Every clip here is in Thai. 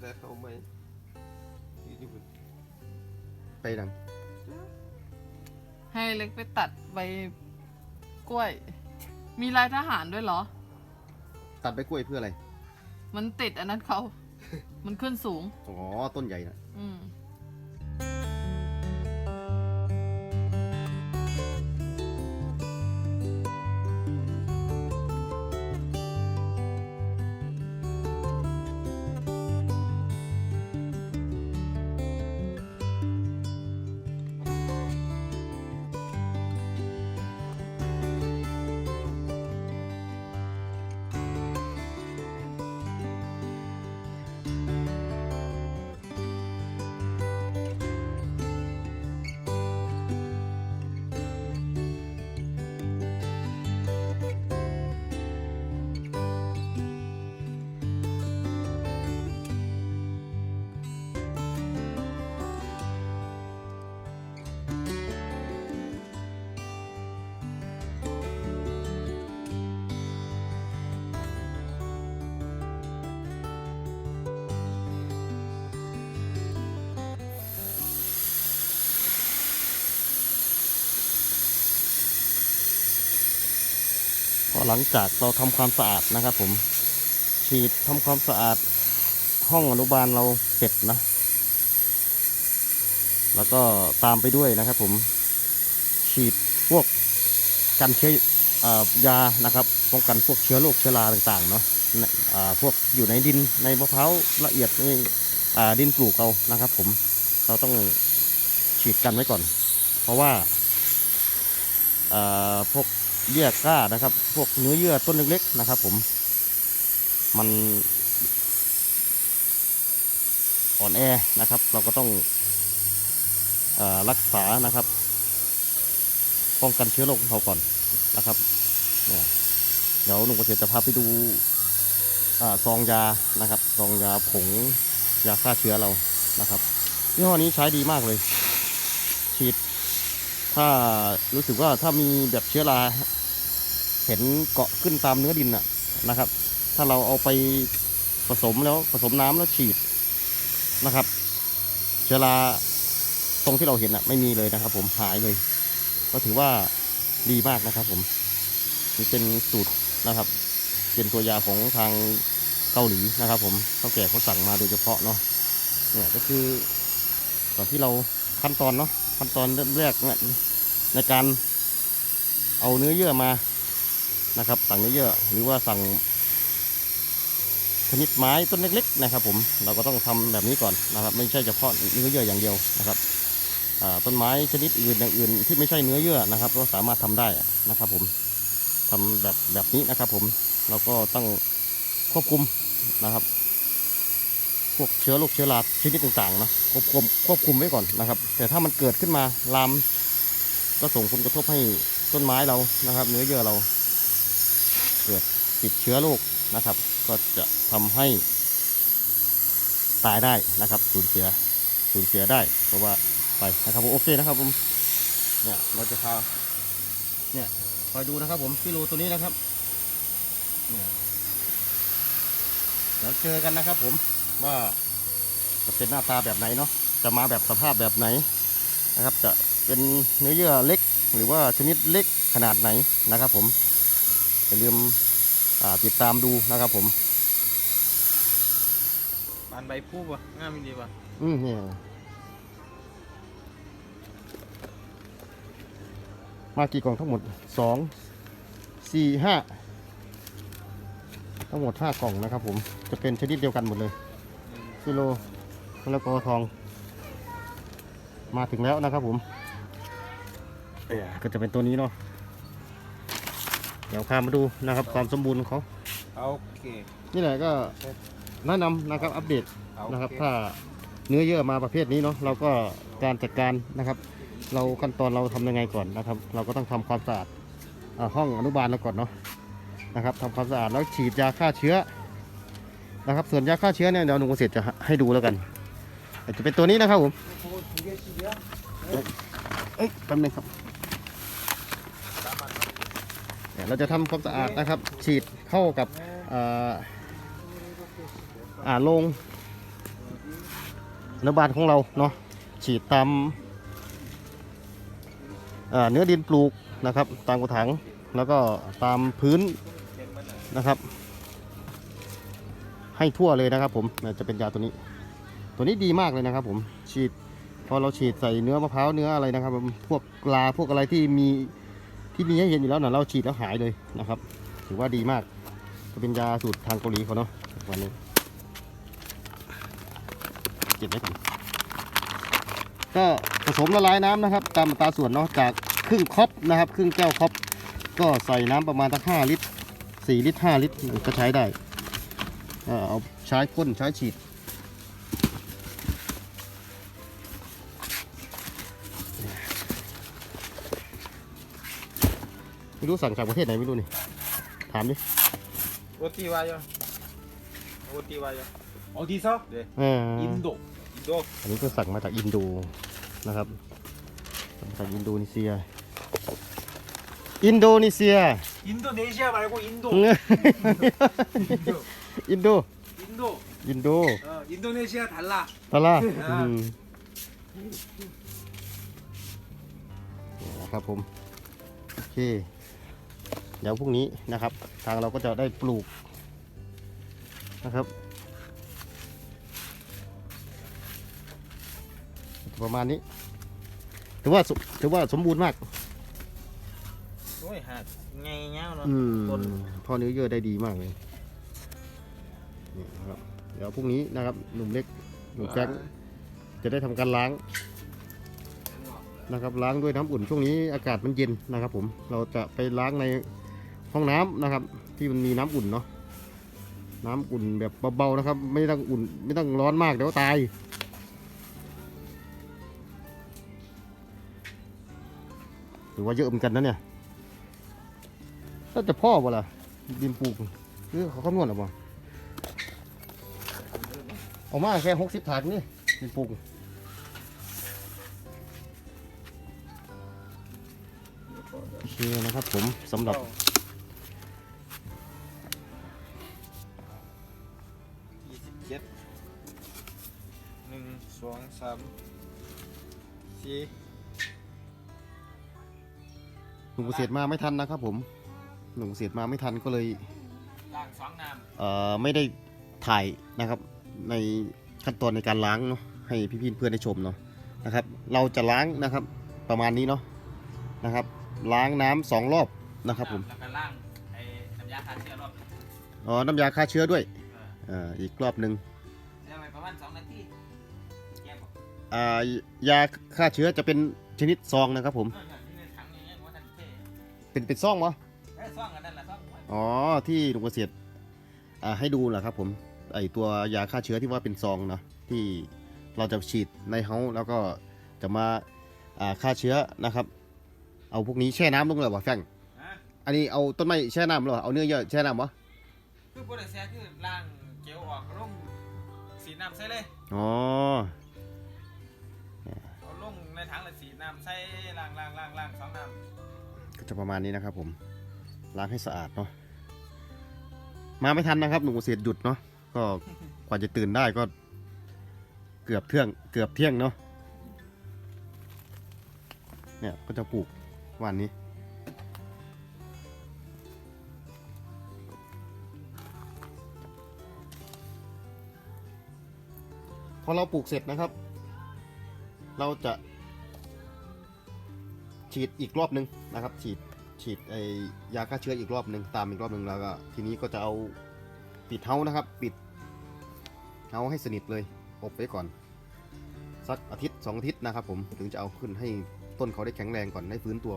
แต่เขาไม่อยู่ที่บุญไปดังให้เล็กไปตัดใบกล้วย มีลายทหารด้วยเหรอ ตัดใบกล้วยเพื่ออะไร มันติดอันนั้นเขา มันขึ้นสูง อ๋อ ต้นใหญ่นะ อืม หลังจากเราทำความสะอาดนะครับผมฉีดทำความสะอาดห้องอนุบาลเราเสร็จนะ แล้วก็ตามไปด้วยนะครับผมฉีดพวกกันเชื้ออยานะครับป้องกันพวกเชื้อโรคเชื้อราต่างๆเนาะพวกอยู่ในดินในมะพร้าวละเอียดในอ่ดินปลูกเรานะครับ ผมเราต้องฉีดกันไว้ก่อน เพราะว่าพวก เบี้ยกล้านะครับ พวกเนื้อเยื่อต้นเล็กๆนะครับ ผม มันอ่อนแอนะครับ เราก็ต้องอรักษานะครับ ป้องกันเชื้อโรคของเขาก่อนนะครับเดี๋ยวหนุ่มเกษตรจะพาไปดูอซองยานะครับซองยาผงยาฆ่าเชื้อเรานะครับยี่ห้อนี้ใช้ดีมากเลย ฉีด ถ้ารู้สึกว่าถ้ามีแบบเชื้อรา เห็นเกาะขึ้นตามเนื้อดินน่ะนะครับ ถ้าเราเอาไปผสมแล้วผสมน้ำแล้วฉีดนะครับ เชื้อราตรงที่เราเห็นน่ะไม่มีเลยนะครับ ผมหายเลย ก็ถือว่าดีมากนะครับ ผมนี่เป็นสูตรนะครับ เป็นตัวยาของทางเกาหลีนะครับ ผมเขาแก่เขาสั่งมาโดยเฉพาะเนาะเนี่ยก็คือตอนที่เราขั้นตอนเนาะขั้นตอนเริ่มแรกเนี่ยในการเอาเนื้อเยื่อมา นะครับ สั่งเนื้อเยื่อหรือว่าสั่งชนิดไม้ต้นเล็ก ๆ นะครับ ผมเราก็ต้องทำแบบนี้ก่อนนะครับ ไม่ใช่เฉพาะเนื้อเยื่ออย่างเดียวนะครับต้นไม้ชนิดอื่นอย่างอื่น ที่ไม่ใช่เนื้อเยื่อนะครับ ก็สามารถทำได้นะครับ ผมทำแบบแบบนี้นะครับ ผมเราก็ต้องควบคุมนะครับ พวกเชื้อโรคเชื้อราชนิดต่างๆนะควบคุมควบคุมไว้ก่อนนะครับ แต่ถ้ามันเกิดขึ้นมาลามก็ส่งผลกระทบให้ต้นไม้เรานะครับ เนื้อเยื่อเรา เกิดติดเชื้อโรคนะครับ ก็จะทำให้ตายได้นะครับสูญเสียสูญเสียได้เพราะว่าไปนะครับผมโอเคนะครับผมเนี่ยเราจะพาเนี่ยคอยดูนะครับ ผมกิโลตัวนี้นะครับเนี่ยเดี๋ยวเจอกันนะครับ ผมว่าจะเป็นหน้าตาแบบไหนเนาะจะมาแบบสภาพแบบไหนนะครับ จะเป็นเนื้อเยื่อเล็ก หรือว่าชนิดเล็กขนาดไหนนะครับ ผม อย่าลืมอ่าติดตามดูนะครับผมบานใบพูบวะงามดีวะอืมเนี่ยมากี่กล่องทั้งหมดสองสี่ห้าทั้งหมดห้ากล่องนะครับผมจะเป็นชนิดเดียวกันหมดเลยกิโลแล้วก็ทอง มาถึงแล้วนะครับผมเอ่อก็จะเป็นตัวนี้เนาะ เดี๋ยวพามาดูนะครับความสมบูรณ์ของเขาโอเค นี่แหละก็แนะนำนะครับอัปเดตโอเนะครับ ถ้าเนื้อเยื่อมาประเภทนี้เนาะเราก็การจัดการนะครับ เราขั้นตอนเราทำยังไงก่อนนะครับ เราก็ต้องทำความสะอาดอ่าห้องอนุบาลเราก่อนเนาะนะครับทำความสะอาดแล้วฉีดยาฆ่าเชื้อนะครับ ส่วนยาฆ่าเชื้อเนี่ยเดี๋ยวหนุ่มเกษตรจะให้ดูแล้วกันแต่จะเป็นตัวนี้นะครับผมเอ้ยแป๊บนึงครับ เราจะทำความสะอาดนะครับ ฉีดเข้ากับอ่าอ่าโรงเนื้อบานของเราเนาะฉีดตามเอ่อเนื้อดินปลูกนะครับ ตามกระถางแล้วก็ตามพื้นนะครับ ให้ทั่วเลยนะครับ ผมเนี่ยจะเป็นยาตัวนี้ ตัวนี้ดีมากเลยนะครับ ผมฉีดพอเราฉีดใส่เนื้อมะพร้าวเนื้ออะไรนะครับ พวกกลาพวกอะไรที่มี ที่มีให้เห็นอยู่แล้วนะเราฉีดแล้วหายเลยนะครับ ถือว่าดีมากจะเป็นยาสูตรทางเกาหลีเขาเนาะวันนี้เก็บไว้ก่อนก็ผสมละลายน้ำนะครับ ตามอัตราส่วนเนาะจากครึ่งคอปนะครับ ครึ่งแก้วคอปก็ใส่น้ำประมาณสักห้าลิตรสี่ลิตรห้าลิตรก็ใช้ได้อ่อเอาใช้พ่นใช้ฉีด ไม่รู้สั่งจากประเทศไหนไม่รู้นี่ ถามดิ โอตีวายอ่ะโอตีวายอ่ะ 어디서? 네 เออ 인도. 인도 อันนี้ก็สั่งมาจากอินโดนะครับสั่งมาจากอินโดนีเซีย อินโดนีเซีย 인도네시아 말고 인도. อินโด 인도. อินโด 어, 인도네시아 달라. ตะล่า อ่า อืมนี่นะครับผม โอเค เดี๋ยวพรุ่งนี้นะครับ ทางเราก็จะได้ปลูกนะครับ ประมาณนี้ ถือว่าสมถือว่าสมบูรณ์มากโอ้ยหักไงเงี้ยเนาะอืมต้นพ่อเนื้อเยื่อได้ดีมากเลยนี่นะครับเดี๋ยวพรุ่งนี้นะครับหนุ่มเล็กหนุ่มแจ็คจะได้ทำการล้างนะครับล้างด้วยน้ำอุ่นช่วงนี้อากาศมันเย็นนะครับ ผมเราจะไปล้างใน ห้องน้ำนะครับ ที่มันมีน้ำอุ่นเนาะน้ำอุ่นแบบเบาๆนะครับ ไม่ต้องอุ่นไม่ต้องร้อนมากเดี๋ยวตายหรือว่าเยอะเหมือนกันนะเนี่ยน่าจะพ่อบ่ล่ะดินปลูกหรือเขาคำนวณหรือเปล่าออกมาแค่หกสิบถาดนี่ดินปลูกโอเคนะครับผมสำหรับ หนุ่มเสียดมาไม่ทันนะครับผมหนุ่มเสียดมาไม่ทันก็เลยล้างสองน้ำเอ่อไม่ได้ถ่ายนะครับ ในขั้นตอนในการล้างเนาะให้พี่ๆเพื่อนได้ชมเนาะนะครับ เราจะล้างนะครับประมาณนี้เนาะนะครับ ล้างน้ำสองรอบนะครับผมแล้วก็ล้างไอ้น้ำยาฆ่าเชื้อรอบอ๋อน้ำยาฆ่าเชื้อด้วยอ่ออีกรอบหนึ่งเดี๋ยวประมาณสองนา ยาฆ่าเชื้อจะเป็นชนิดซองนะครับผม เป็นเป็นซองวะเอ้ยซ่องกันนั่นแหละซองไว้อ๋อที่ลุงเกษตรอ่าให้ดูเหรอครับผมไอตัวยาฆ่าเชื้อที่ว่าเป็นซองเนาะที่เราจะฉีดในเฮาแล้วก็จะมาฆ่าเชื้อนะครับ เอาพวกนี้แช่น้ำลงเลยวะแฟงอันนี้เอาต้นไม้แช่น้ำหรอเอาเนื้อเยอะแช่น้ำวะคือโปรตีนแซ่คือล่างเกลียวออกลงสีน้ำใส่เลยอ๋อ ในถังลยสีน้ำใส่ล่างล่างล่างล่างสองน้ก็จะประมาณนี้นะครับผมล้างให้สะอาดเนาะมาไม่ทันนะครับหนุ่มเกษตหยุดเนาะก็กว่าจะตื่นได้ก็เกือบเที่ยงเกือบเที่ยงเนาะเนี่ยก็จะปลูกวันนี้ พอเราปลูกเสร็จนะครับ เราจะ ฉีดอีกรอบหนึ่งนะครับ ฉีดฉีดไอยาฆ่าเชื้ออีกรอบหนึ่งตามอีกรอบหนึ่งแล้วก็ทีนี้ก็จะเอาปิดเท้านะครับ ปิดเท้าให้สนิทเลยอบไว้ก่อน สักอาทิตย์สองอาทิตย์นะครับผมถึงจะเอาขึ้นให้ต้นเขาได้แข็งแรงก่อนให้ฟื้นตัว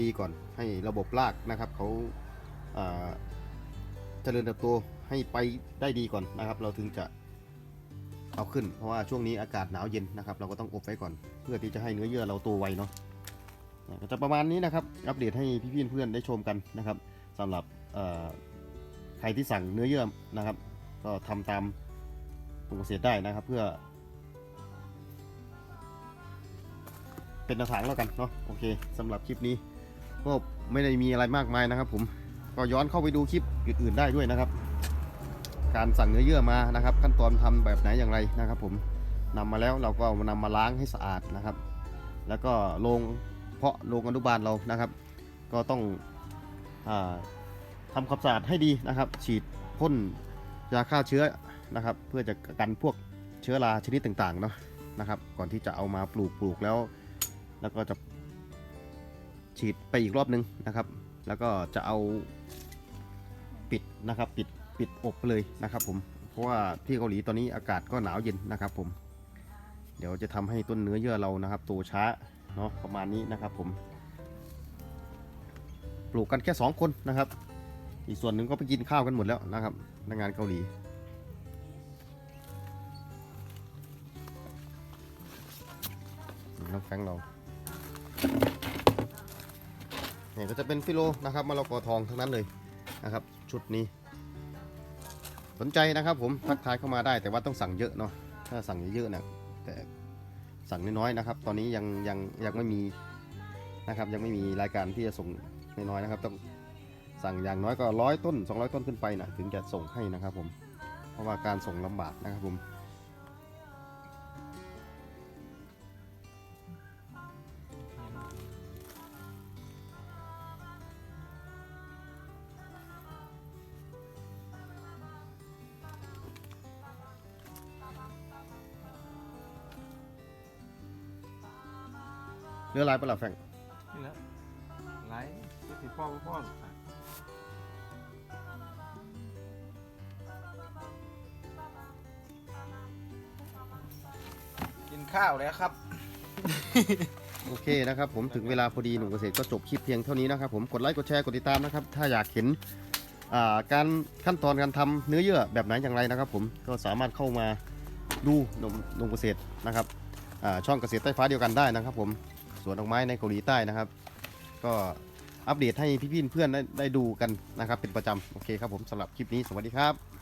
ดีก่อน ให้ระบบรากนะครับเขาอ่าเจริญเติบโตให้ไปได้ดีก่อนนะครับ เราถึงจะเอาขึ้น เพราะว่าช่วงนี้อากาศหนาวเย็นนะครับ เราก็ต้องอบไว้ก่อน เพื่อที่จะให้เนื้อเยื่อเราโตไวเนาะ ก็จะประมาณนี้นะครับ อัปเดตให้พี่ๆเพื่อนได้ชมกันนะครับสำหรับใครที่สั่งเนื้อเยื่อนะครับ ก็ทำตามปรเกษตรได้นะครับ เพื่อ เป็นแนวทางแล้วกันเนาะโอเคสำหรับคลิปนี้ ก็ไม่ได้มีอะไรมากมายนะครับ ผมก็ย้อนเข้าไปดูคลิปอื่นๆได้ด้วยนะครับ การสั่งเนื้อเยื่อมานะครับ ขั้นตอนทำแบบไหนอย่างไรนะครับ ผมนำมาแล้วเราก็เอามานำมาล้างให้สะอาดนะครับ แล้วก็โรง เพาะโรงอนุบาลเรานะครับ ก็ต้องอทำความสะอาดให้ดีนะครับ ฉีดพ่นยาฆ่าเชื้อนะครับ เพื่อจะกันพวกเชื้อราชนิดต่างๆเนาะนะครับ ก่อนที่จะเอามาปลูกปลูกแล้ว แล้วก็จะฉีดไปอีกรอบนึงนะครับ แล้วก็จะเอาปิดนะครับปิดปิดอบไปเลยนะครับผมเพราะว่าที่เกาหลีตอนนี้อากาศก็หนาวเย็นนะครับผม เดี๋ยวจะทำให้ต้นเนื้อเยื่อเรานะครับโตช้า เนาะประมาณนี้นะครับผม ปลูกกันแค่ 2 คนนะครับ อีกส่วนหนึ่งก็ไปกินข้าวกันหมดแล้วนะครับพนักงานเกาหลีน้องแฟงเราเนี่ยก็จะเป็นฟิโลนะครับมะละกอทองทั้งนั้นเลยนะครับ ชุดนี้ สนใจนะครับผมทักทายเข้ามาได้แต่ว่าต้องสั่งเยอะเนาะถ้าสั่งเยอะๆนะแต่ สั่งน้อยๆนะครับ ตอนนี้ยังยังยังไม่มีนะครับ ยังไม่มีรายการที่จะส่งน้อยๆนะครับ ต้องสั่งอย่างน้อยก็ร้อยต้น 200 ต้นขึ้นไปนะถึงจะส่งให้นะครับผม เพราะว่าการส่งลำบากนะครับผม เรือลายประหลาดแฟงนี่แหละไหลที่พ่อก็พ่อกินข้าวแล้วครับ โอเคนะครับผมถึงเวลาพอดีหนุ่มเกษตรก็จบคลิปเพียงเท่านี้นะครับผมกดไลค์กดแชร์กดติดตามนะครับ ถ้าอยากเห็นอ่าการขั้นตอนการทำเนื้อเยื่อแบบไหนอย่างไรนะครับ ผมก็สามารถเข้ามาดูหนุ่มหนุ่มเกษตรนะครับอ่าช่องเกษตรใต้ฟ้าเดียวกันได้นะครับผมส วนดอกไม้ในเกาหลีใต้นะครับ ก็อัปเดตให้พี่ๆเพื่อนได้ได้ดูกันนะครับ เป็นประจำโอเคครับผมสำหรับคลิปนี้สวัสดีครับ